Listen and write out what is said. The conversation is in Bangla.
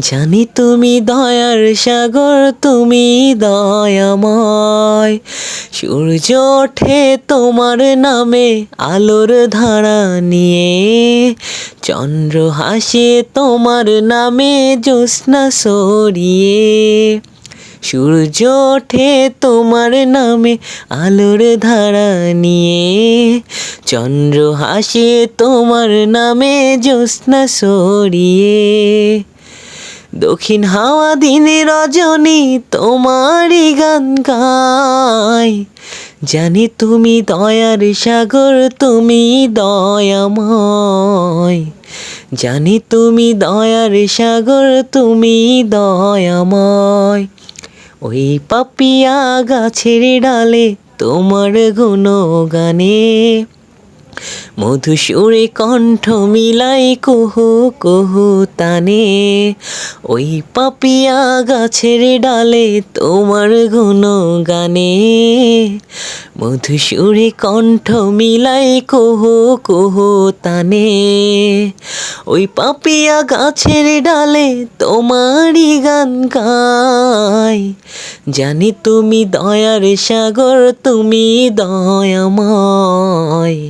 জানি তুমি দয়ার সাগর, তুমি দয়াময়। সূর্য ওঠে তোমার নামে, আলোর ধারা নিয়ে। চন্দ্র হাসে তোমার নামে, জ্যোৎস্না সরিয়ে সূর্য ওঠে তোমার নামে, আলোর ধারা নিয়ে। চন্দ্র হাসে তোমার নামে, জ্যোৎস্না সরিয়ে দক্ষিণ হাওয়া দিনে রজনী তোমারই গান গায়। জানি তুমি দয়ার সাগর, তুমি দয়াময়। জানি তুমি দয়ার সাগর, তুমি দয়াময়। ওই পাপিয়া গাছের ডালে তোমার গুণগানে মধুসূরে কণ্ঠ মিলাই কুহু কুহু তানে, ওই পাপিয়া গাছের ডালে তোমার গুণ গানে মধুসূরে কণ্ঠ মিলাই কুহু কুহু তানে, ওই পাপিয়া গাছের ডালে তোমারই গান গায়। জানি তুমি দয়ার সাগর, তুমি দয়াময়।